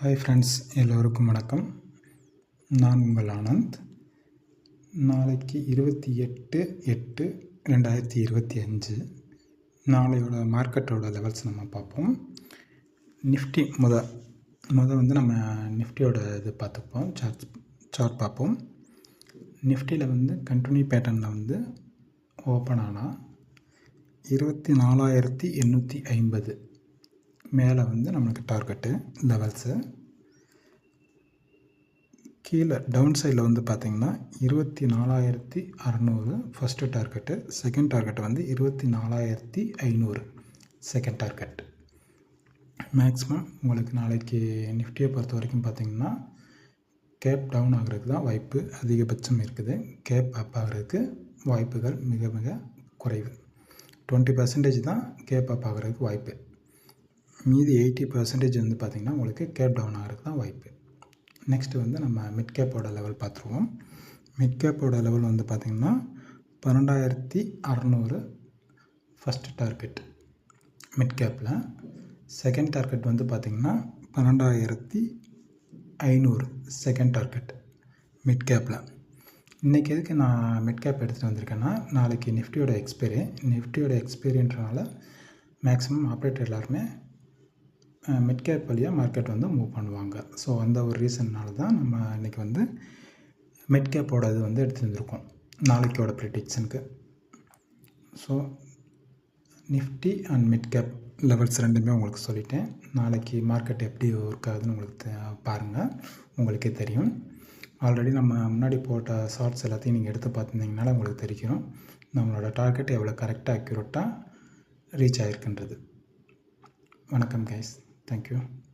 Hi friends எல்லோருக்கும் வணக்கம். நான் உங்கள் ஆனந்த். நாளைக்கு இருபத்தி எட்டு எட்டு ரெண்டாயிரத்தி இருபத்தி அஞ்சு. நாளையோட மார்க்கெட்டோட லெவல்ஸ் நம்ம பார்ப்போம். நிஃப்டி முத முத வந்து நம்ம நிஃப்டியோட இது பார்த்துப்போம். சார்ட் சார்ட் பார்ப்போம். நிஃப்டியில் வந்து கண்டினியூ பேட்டர்னில் வந்து ஓப்பன் ஆனால் இருபத்தி நாலாயிரத்தி எண்ணூற்றி ஐம்பது. மேலே வந்து நம்மளுக்கு டார்கெட்டு லெவல்ஸு கீழே டவுன் சைடில் வந்து பார்த்திங்கன்னா இருபத்தி நாலாயிரத்தி அறநூறு ஃபஸ்ட்டு டார்கெட்டு செகண்ட் டார்கெட் வந்து இருபத்தி நாலாயிரத்தி ஐநூறு செகண்ட் டார்கெட் மேக்ஸிமம் உங்களுக்கு நாளைக்கு நிஃப்டியை பொறுத்த வரைக்கும் பார்த்திங்கன்னா கேப் டவுன் ஆகிறதுக்கு தான் வாய்ப்பு அதிகபட்சம் இருக்குது. கேப் அப் ஆகிறதுக்கு வாய்ப்புகள் மிக மிக குறைவு. டுவெண்ட்டி பர்சன்டேஜ் தான் கேப் அப் ஆகிறதுக்கு வாய்ப்பு. மீதி எயிட்டி பர்சன்டேஜ் வந்து பார்த்திங்கன்னா உங்களுக்கு கேப் டவுன் ஆகிறதுக்கு தான் வாய்ப்பு. நெக்ஸ்ட்டு வந்து நம்ம மிட் கேப்போட லெவல் பார்த்துருவோம் மிட் கேப்போட லெவல் வந்து பார்த்திங்கன்னா பன்னெண்டாயிரத்தி அறநூறு ஃபஸ்ட்டு டார்கெட் மிட் கேப்பில் செகண்ட் டார்கெட் வந்து பார்த்திங்கன்னா பன்னெண்டாயிரத்தி ஐநூறு செகண்ட் டார்கெட் மிட் கேப்பில் இன்றைக்கி எதுக்கு நான் மிட் கேப் எடுத்துகிட்டு வந்திருக்கேன்னா நாளைக்கு நிஃப்டியோட எக்ஸ்பைரி நிஃப்டியோட எக்ஸ்பீரியன்றனால மேக்ஸிமம் ஆப்ரேட்டர் எல்லாருமே மிட்கேப் வழியாக மார்க்கெட் வந்து மூவ் பண்ணுவாங்க. ஸோ அந்த ஒரு ரீசன்னால தான் நம்ம இன்றைக்கி வந்து மிட்கேப்போட இது வந்து எடுத்து வந்திருக்கோம் நாளைக்கோட ப்ரிடிக்ஷனுக்கு so Nifty and midcap levels ரெண்டுமே உங்களுக்கு சொல்லிட்டேன். நாளைக்கு மார்க்கெட் எப்படி ஒர்க் ஆகுதுன்னு உங்களுக்கு பாருங்கள் உங்களுக்கே தெரியும். ஆல்ரெடி நம்ம முன்னாடி போட்ட ஷார்ட்ஸ் எல்லாத்தையும் நீங்கள் எடுத்து பார்த்துருந்தீங்கனால உங்களுக்கு தெரியும் நம்மளோட டார்கெட் எவ்வளோ கரெக்டாக அக்யூரேட்டாக ரீச் ஆகிருக்குன்றது வணக்கம் கைஸ் Thank you.